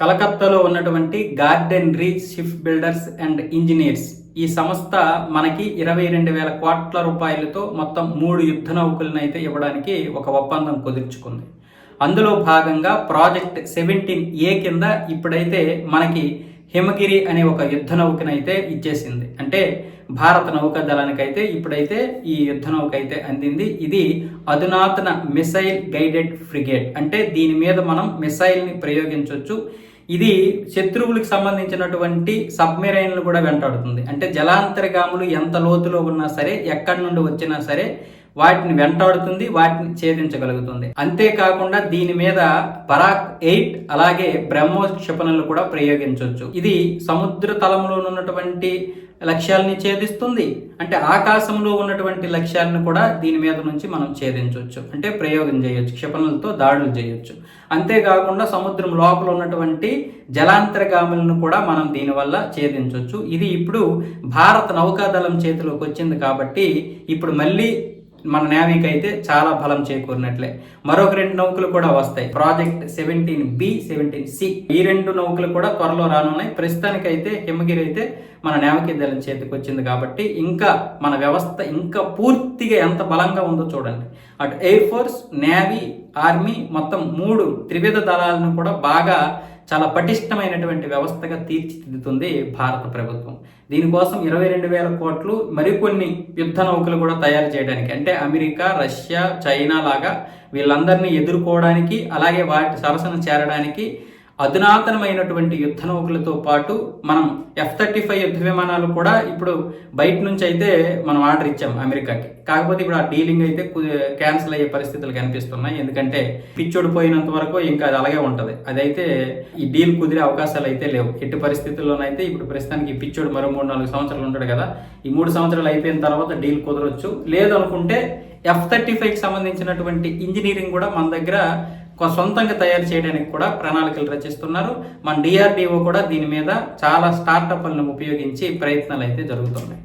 కలకత్తాలో ఉన్నటువంటి garden reach ship builders and engineers. ఈ సంస్థ మనకి ఇరవై రెండు వేల కోట్ల రూపాయలతో మొత్తం మూడు యుద్ధ నౌకలను అయితే ఇవ్వడానికి ఒక ఒప్పందం కుదుర్చుకుంది. అందులో భాగంగా ప్రాజెక్ట్ సెవెంటీన్ ఏ కింద ఇప్పుడైతే మనకి హిమగిరి అనే ఒక యుద్ధ నౌకనైతే ఇచ్చేసింది. అంటే భారత నౌకా దళానికైతే ఇప్పుడైతే ఈ యుద్ధ నౌక అయితే అందింది. ఇది అధునాతన మిసైల్ గైడెడ్ ఫ్రిగేట్ అంటే దీని మీద మనం మిసైల్ని ప్రయోగించవచ్చు ఇది శత్రువులకు సంబంధించినటువంటి సబ్మెరైన్లు కూడా వెంటాడుతుంది. అంటే జలాంతర్గాములు ఎంత లోతులో ఉన్నా సరే ఎక్కడి నుండి వచ్చినా సరే వాటిని వెంటాడుతుంది వాటిని ఛేదించగలుగుతుంది. అంతేకాకుండా దీని మీద పరాక్ ఎయిట్ అలాగే బ్రహ్మోస్ క్షిపణులు కూడా ప్రయోగించవచ్చు ఇది సముద్ర తలంలో ఉన్నటువంటి లక్ష్యాలని ఛేదిస్తుంది. అంటే ఆకాశంలో ఉన్నటువంటి లక్ష్యాలను కూడా దీని మీద నుంచి మనం ఛేదించవచ్చు అంటే ప్రయోగం చేయొచ్చు క్షిపణులతో దాడులు చేయొచ్చు. అంతేకాకుండా సముద్రం లోపల ఉన్నటువంటి జలాంతర్గాములను కూడా మనం దీనివల్ల ఛేదించవచ్చు ఇది ఇప్పుడు భారత నౌకాదళం చేతిలోకి వచ్చింది కాబట్టి ఇప్పుడు మళ్ళీ మన నేవీకి అయితే చాలా బలం చేకూరినట్లే. మరొక రెండు నౌకలు కూడా వస్తాయి. Project seventeen B seventeen C. ఈ రెండు నౌకలు కూడా త్వరలో రానున్నాయి. ప్రస్తుతానికి అయితే హిమగిరి అయితే మన నేవకి దళం చేతికి వచ్చింది కాబట్టి ఇంకా మన వ్యవస్థ ఇంకా పూర్తిగా ఎంత బలంగా ఉందో చూడండి. అటు ఎయిర్ ఫోర్స్ నేవీ ఆర్మీ మొత్తం మూడు త్రివిధ దళాలను కూడా బాగా చాలా పటిష్టమైనటువంటి వ్యవస్థగా తీర్చిదిద్దుతుంది భారత ప్రభుత్వం. దీనికోసం ఇరవై రెండు వేల కోట్లు మరికొన్ని యుద్ధ నౌకలు కూడా తయారు చేయడానికి అంటే అమెరికా రష్యా చైనా లాగా వీళ్ళందరినీ ఎదుర్కోవడానికి అలాగే వాటి సరసన చేరడానికి అధునాతనమైనటువంటి యుద్ధ నౌకలతో పాటు మనం ఎఫ్ థర్టీ ఫైవ్ యుద్ధ విమానాలు కూడా ఇప్పుడు బయట నుంచి అయితే మనం ఆర్డర్ ఇచ్చాం అమెరికాకి. కాకపోతే ఇప్పుడు ఆ డీలింగ్ అయితే క్యాన్సిల్ అయ్యే పరిస్థితులు కనిపిస్తున్నాయి. ఎందుకంటే పిచ్చోడు పోయినంత వరకు ఇంకా అది అలాగే ఉంటుంది. అదైతే ఈ డీల్ కుదిరే అవకాశాలు అయితే లేవు. ఎట్టి పరిస్థితుల్లోనైతే ఇప్పుడు ప్రస్తుతానికి పిచ్చోడు మరో మూడు నాలుగు సంవత్సరాలు ఉంటాడు కదా ఈ మూడు సంవత్సరాలు అయిపోయిన తర్వాత డీల్ కుదరొచ్చు. లేదనుకుంటే ఎఫ్ థర్టీ ఫైవ్కి సంబంధించినటువంటి ఇంజనీరింగ్ కూడా మన దగ్గర సొంతంగా తయారు చేయడానికి కూడా ప్రణాళికలు రచిస్తున్నారు. మన డిఆర్డిఓ కూడా దీని మీద చాలా స్టార్టప్లను ఉపయోగించి ప్రయత్నాలు అయితే జరుగుతున్నాయి.